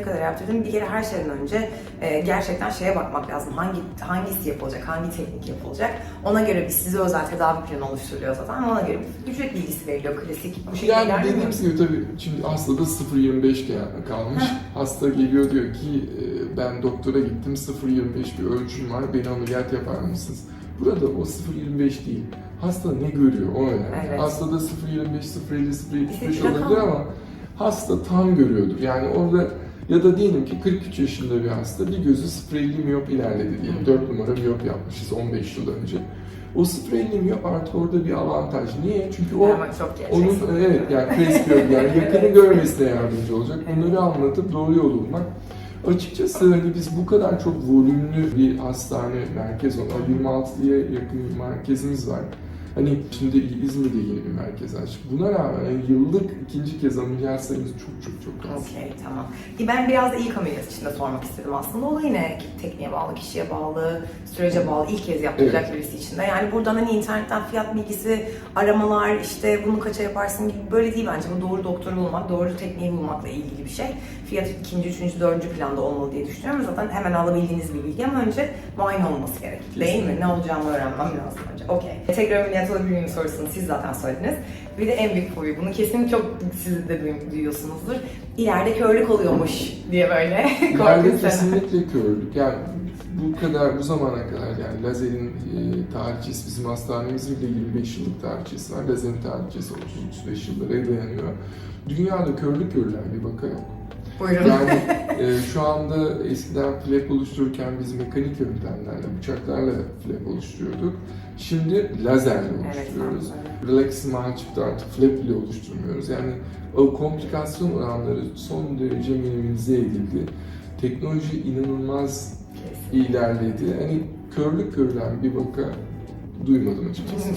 ne kadar yaptırdım. Bir kere her şeyden önce e, gerçekten şeye bakmak lazım. Hangi hangisi yapılacak, hangi teknik yapılacak. Ona göre bir size özel tedavi planı oluşturuluyor zaten. Ona göre bir ücret bilgisi veriliyor. Klasik bu şekilde Yani dediğimiz gibi tabii şimdi hastada 0.25 gel- kalmış. Hasta geliyor diyor ki e, ben doktora gittim 0.25 bir ölçüm var beni ameliyat yapar mısınız? Burada o 0.25 değil. Hasta ne görüyor o önemli. Evet. Hastada 0.25, 0.50, 0.75 İşte olabilir ama hasta tam görüyordur. Yani orada ya da diyelim ki 43 yaşında bir hasta bir gözü 0.50 miyop ilerledi diyelim. Hı. 4 numara miyop yapmışız 15 yıl önce. O 0.50 miyop artık orada bir avantaj. Niye? Çünkü o onun evet yani presbiyot yani yakını görmesine yardımcı olacak. Bunları anlatıp doğru yol bulmak. Açıkçası hani biz bu kadar çok volümlü bir hastane merkez olan 26'ya yakın merkezimiz var. Hani şimdi İzmir'de yeni bir merkez açtık. Buna rağmen yani yıllık ikinci kez ameliyat sayımız çok çok çok az. Okey tamam. Ben biraz da ilk ameliyat için de sormak istedim aslında. O da yine tekniğe bağlı, kişiye bağlı, sürece bağlı. ilk kez yaptıracak birisi için de. Yani buradan hani internetten fiyat bilgisi, aramalar, işte bunu kaça yaparsın gibi böyle değil bence. Bu doğru doktoru bulmak, doğru tekniği bulmakla ilgili bir şey. Fiyat ikinci, üçüncü, dördüncü planda olmalı diye düşünüyorum. Zaten hemen alabildiğiniz bir bilgi ama önce muayene olması gerekir. Değil mi? Ne olacağımı öğrenmem lazım önce. Okey. Tekrar ameliyat olabilir miyim sorusunu siz zaten söylediniz. Bir de en büyük fobi. Bunu kesin çok siz de duy- duyuyorsunuzdur. İleride körlük oluyormuş diye böyle İleride korkunç. kesinlikle kördük. Yani bu kadar bu zamana kadar yani lazerin e, tarihçesi bizim hastanemizin de 25 yıllık tarihçesi var. Lazerin tarihçesi 30-35 yıllara dayanıyor. Dünyada körlük görülen bir vaka yok. Buyurun. Yani e, şu anda eskiden flap oluştururken biz mekanik yöntemlerle, bıçaklarla flap oluşturuyorduk. Şimdi lazerle Evet, oluşturuyoruz. tamam. Relax Smile çıktı artık flap bile oluşturmuyoruz. Yani o komplikasyon oranları son derece minimize edildi. Teknoloji inanılmaz Kesin. ilerledi. Hani körlük görülen bir vaka duymadım açıkçası.